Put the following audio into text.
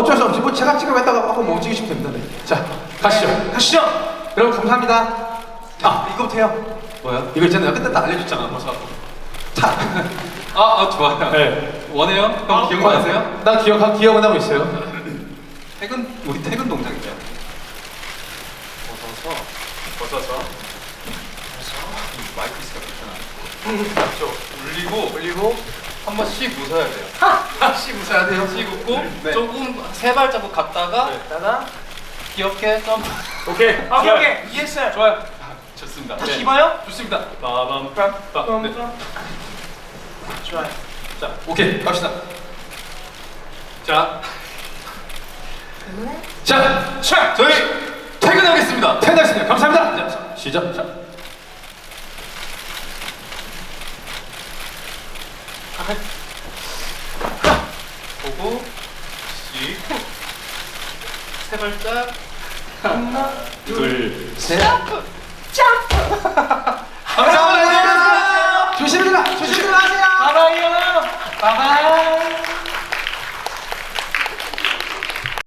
어쩔 수 없지. 뭐 제가 찍어냈다가 한번 못 찍으시면 됩니다. 네. 자, 가시죠. 가시죠. 여러분 감사합니다. 아, 이거부터 해요. 뭐요? 이거 있잖아요. 그때 다 알려줬잖아. 벌써. 타. 아, 아 좋아요. 네. 원해요? 형 기억나세요? 나 기억 기억은 하고 있어요. 퇴근 우리 퇴근 동작이죠. 벗어서 벗어서 이 마이크 있으니까 괜찮아. 저 올리고 올리고 한 번씩 웃어야 돼요. 씨 웃어야 돼요. 씩 웃고 네. 조금 세 발자국 갔다가 따다. 귀엽게 점프. 오케이. 아, 오케이, 오케이. 이해했어요. 좋아요. 아, 좋습니다. 다시 네. 입어요? 좋습니다. 빠밤빰빰. 네. 좋아요. 자, 오케이. 갑시다. 자, 자, 자, 저희 퇴근하겠습니다. 퇴근했습니다. 감사합니다. 자, 시작. 자. 보고 씩. 세 발짝. 하나, 둘, 셋. 감사합니다. 조심히 가. 조심히 가세요. 바바이요. 바바이.